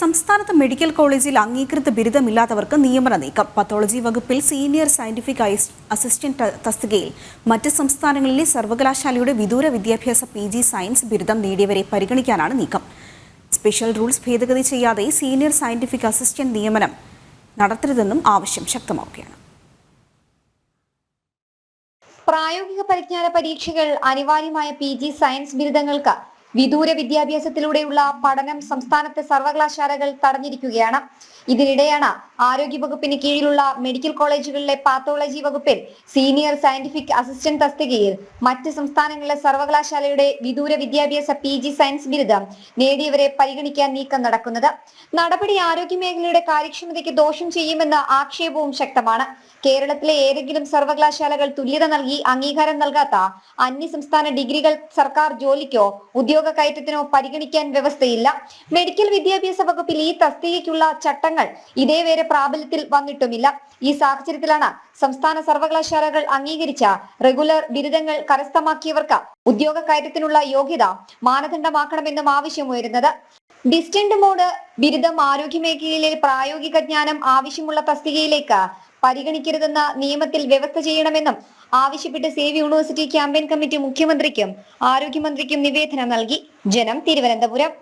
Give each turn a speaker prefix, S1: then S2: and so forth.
S1: സംസ്ഥാനത്ത് മെഡിക്കൽ കോളേജിൽ അംഗീകൃത ബിരുദമില്ലാത്തവർക്ക് നിയമന നീക്കം. പത്തോളജി വകുപ്പിൽ സീനിയർ സയന്റിഫിക് അസിസ്റ്റന്റ് തസ്തികയിൽ മറ്റ് സംസ്ഥാനങ്ങളിലെ സർവകലാശാലയുടെ വിദൂര വിദ്യാഭ്യാസ പി ജി സയൻസ് ബിരുദം നേടിയവരെ പരിഗണിക്കാനാണ് നീക്കം. സ്പെഷ്യൽ റൂൾസ് ഭേദഗതി ചെയ്യാതെ സീനിയർ സയന്റിഫിക് അസിസ്റ്റന്റ് നിയമനം നടത്തരുതെന്നും ആവശ്യം ശക്തമാവുകയാണ്.
S2: പ്രായോഗിക പരിജ്ഞാന പരീക്ഷകൾ അനിവാര്യമായ പി ജി സയൻസ് ബിരുദങ്ങൾക്ക് വിദൂര വിദ്യാഭ്യാസത്തിലൂടെയുള്ള പഠനം സംസ്ഥാനത്തെ സർവകലാശാലകൾ തടഞ്ഞിരിക്കുകയാണ്. ഇതിനിടെയാണ് ആരോഗ്യവകുപ്പിന് കീഴിലുള്ള മെഡിക്കൽ കോളേജുകളിലെ പാത്തോളജി വകുപ്പിൽ സീനിയർ സയന്റിഫിക് അസിസ്റ്റന്റ് തസ്തികയിൽ മറ്റ് സംസ്ഥാനങ്ങളിലെ സർവകലാശാലയുടെ വിദൂര വിദ്യാഭ്യാസ പി ജി സയൻസ് ബിരുദം നേടിയവരെ പരിഗണിക്കാൻ നീക്കം നടക്കുന്നത്. നടപടി ആരോഗ്യ മേഖലയുടെ കാര്യക്ഷമതയ്ക്ക് ദോഷം ചെയ്യുമെന്ന ആക്ഷേപവും ശക്തമാണ്. കേരളത്തിലെ ഏതെങ്കിലും സർവകലാശാലകൾ തുല്യത നൽകി അംഗീകാരം നൽകാത്ത അന്യ സംസ്ഥാന ഡിഗ്രികൾ സർക്കാർ ജോലിക്കോ ഉദ്യോഗ കയറ്റത്തിനോ പരിഗണിക്കാൻ വ്യവസ്ഥയില്ല. മെഡിക്കൽ വിദ്യാഭ്യാസ വകുപ്പിൽ ഈ തസ്തികയ്ക്കുള്ള ചട്ടങ്ങൾ ഇതേവരെ പ്രാബല്യത്തിൽ വന്നിട്ടുമില്ല. ഈ സാഹചര്യത്തിലാണ് സംസ്ഥാന സർവകലാശാലകൾ അംഗീകരിച്ച റെഗുലർ ബിരുദങ്ങൾ കരസ്ഥമാക്കിയവർക്ക് ഉദ്യോഗ കയറ്റത്തിനുള്ള യോഗ്യത മാനദണ്ഡമാക്കണമെന്നും ആവശ്യമുയരുന്നത്. ഡിസ്റ്റന്റ് മോഡ് ബിരുദം ആരോഗ്യ മേഖലയിലെ പ്രായോഗിക ജ്ഞാനം ആവശ്യമുള്ള തസ്തികയിലേക്ക് പരിഗണിക്കരുതെന്ന നിയമത്തിൽ വ്യവസ്ഥ ചെയ്യണമെന്നും ആവശ്യപ്പെട്ട് സേവ് യൂണിവേഴ്സിറ്റി ക്യാമ്പയിൻ കമ്മിറ്റി മുഖ്യമന്ത്രിക്കും ആരോഗ്യമന്ത്രിക്കും നിവേദനം നൽകി. ജനം തിരുവനന്തപുരം.